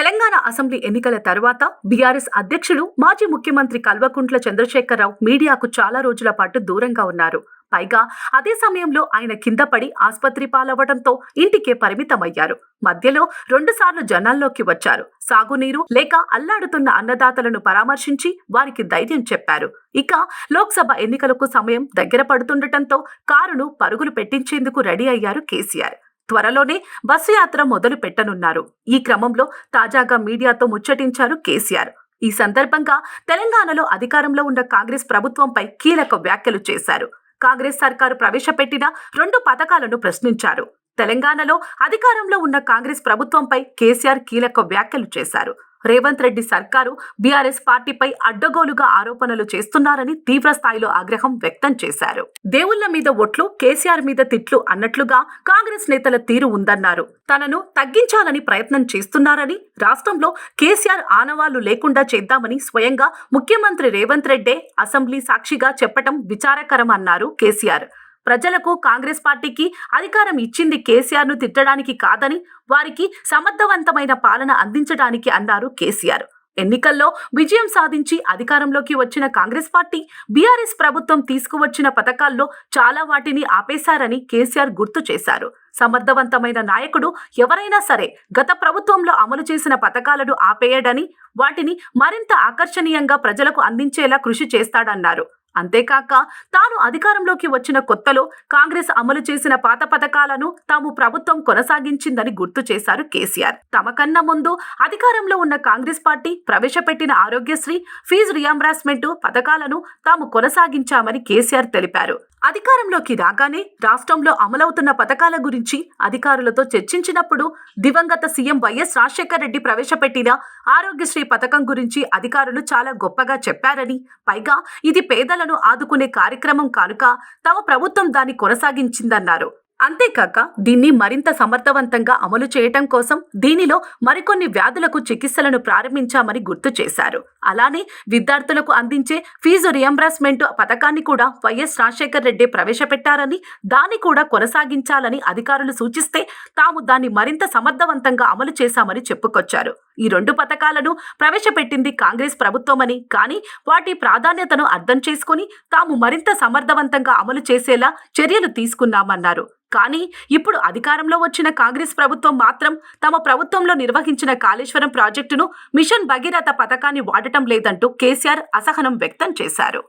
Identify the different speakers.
Speaker 1: Telangana assembly ఎన్నికల తర్వాత BRS అధ్యక్షుడు మాజీ ముఖ్యమంత్రి కల్వకుంట్ల చంద్రశేఖరరావు మీడియాకు చాలా రోజుల పాటు దూరంగా ఉన్నారు. పైగా అదే సమయంలో ఆయన కింద పడి ఆసుపత్రి పాలవడంతో ఇంటికే పరిమితమయ్యారు. మధ్యలో రెండుసార్లు జనాల్లోకి వచ్చారు. సాగునీరు లేక అల్లాడుతున్న అన్నదాతలను పరామర్శించి వారికి ధైర్యం చెప్పారు. ఇక లోక్సభ ఎన్నికలకు సమయం దగ్గర పడుతుండటంతో కారును పరుగులు పెట్టించేందుకు రెడీ అయ్యారు కేసీఆర్. త్వరలోనే బస్సు యాత్ర మొదలు పెట్టనున్నారు. ఈ క్రమంలో తాజాగా మీడియాతో ముచ్చటించారు కేసీఆర్. ఈ సందర్భంగా తెలంగాణలో అధికారంలో ఉన్న కాంగ్రెస్ ప్రభుత్వంపై కీలక వ్యాఖ్యలు చేశారు. కాంగ్రెస్ సర్కారు ప్రవేశపెట్టిన రెండు పథకాలను ప్రశ్నించారు. తెలంగాణలో అధికారంలో ఉన్న కాంగ్రెస్ ప్రభుత్వంపై కేసీఆర్ కీలక వ్యాఖ్యలు చేశారు. రేవంత్ రెడ్డి సర్కారు బీఆర్ఎస్ పార్టీపై అడ్డగోలుగా ఆరోపణలు చేస్తున్నారని తీవ్రస్థాయిలో ఆగ్రహం వ్యక్తం చేశారు. దేవుళ్ళ మీద ఒట్లు కేసీఆర్ మీద తిట్లు అన్నట్లుగా కాంగ్రెస్ నేతల తీరు ఉందన్నారు. తనను తగ్గించాలని ప్రయత్నం చేస్తున్నారని రాష్ట్రంలో కేసీఆర్ ఆనవాళ్ళు లేకుండా చేద్దామని స్వయంగా ముఖ్యమంత్రి రేవంత్ రెడ్డే అసెంబ్లీ సాక్షిగా చెప్పటం విచారకరం అన్నారు కేసీఆర్. ప్రజలకు కాంగ్రెస్ పార్టీకి అధికారం ఇచ్చింది కేసీఆర్ను తిట్టడానికి కాదని వారికి సమర్థవంతమైన పాలన అందించడానికి అన్నారు కేసీఆర్. ఎన్నికల్లో విజయం సాధించి అధికారంలోకి వచ్చిన కాంగ్రెస్ పార్టీ బీఆర్ఎస్ ప్రభుత్వం తీసుకువచ్చిన పథకాల్లో చాలా వాటిని ఆపేశారని కేసీఆర్ గుర్తు చేశారు. సమర్థవంతమైన నాయకుడు ఎవరైనా సరే గత ప్రభుత్వంలో అమలు చేసిన పథకాలను ఆపేయడని వాటిని మరింత ఆకర్షణీయంగా ప్రజలకు అందించేలా కృషి చేస్తాడన్నారు. అంతేకాక తాను అధికారంలోకి వచ్చిన కొత్తలో కాంగ్రెస్ అమలు చేసిన పాత పథకాలను తాము ప్రభుత్వం కొనసాగించిందని గుర్తు చేశారు కేసీఆర్. తమ కన్నా ముందు అధికారంలో ఉన్న కాంగ్రెస్ పార్టీ ప్రవేశపెట్టిన ఆరోగ్యశ్రీ ఫీజు రియంబర్స్మెంట్ పథకాలను తాము కొనసాగించామని కేసీఆర్ తెలిపారు. అధికారంలోకి రాగానే రాష్ట్రంలో అమలవుతున్న పథకాల గురించి అధికారులతో చర్చించినప్పుడు దివంగత సీఎం వైఎస్ రాజశేఖర రెడ్డి ప్రవేశపెట్టిన ఆరోగ్యశ్రీ పథకం గురించి అధికారులు చాలా గొప్పగా చెప్పారని పైగా ఇది పేదలను ఆదుకునే కార్యక్రమం కానుక తమ ప్రభుత్వం దాన్ని కొనసాగించిందన్నారు. అంతేకాక దీన్ని మరింత సమర్థవంతంగా అమలు చేయటం కోసం దీనిలో మరికొన్ని వ్యాధులకు చికిత్సలను ప్రారంభించామని గుర్తు చేశారు. అలానే విద్యార్థులకు అందించే ఫీజు రియంబర్స్మెంట్ పథకాన్ని కూడా వైఎస్ రాజశేఖర్ రెడ్డి ప్రవేశపెట్టారని దాన్ని కూడా కొనసాగించాలని అధికారులు సూచిస్తే తాము దాన్ని మరింత సమర్థవంతంగా అమలు చేశామని చెప్పుకొచ్చారు. ఈ రెండు పథకాలను ప్రవేశపెట్టింది కాంగ్రెస్ ప్రభుత్వమని కానీ వాటి ప్రాధాన్యతను అర్థం చేసుకుని తాము మరింత సమర్థవంతంగా అమలు చేసేలా చర్యలు తీసుకున్నామన్నారు. కానీ ఇప్పుడు అధికారంలో వచ్చిన కాంగ్రెస్ ప్రభుత్వం మాత్రం తమ ప్రభుత్వంలో నిర్వహించిన కాళేశ్వరం ప్రాజెక్టును మిషన్ భగీరథ పథకాన్ని వాడటం లేదంటూ కేసీఆర్ అసహనం వ్యక్తం చేశారు.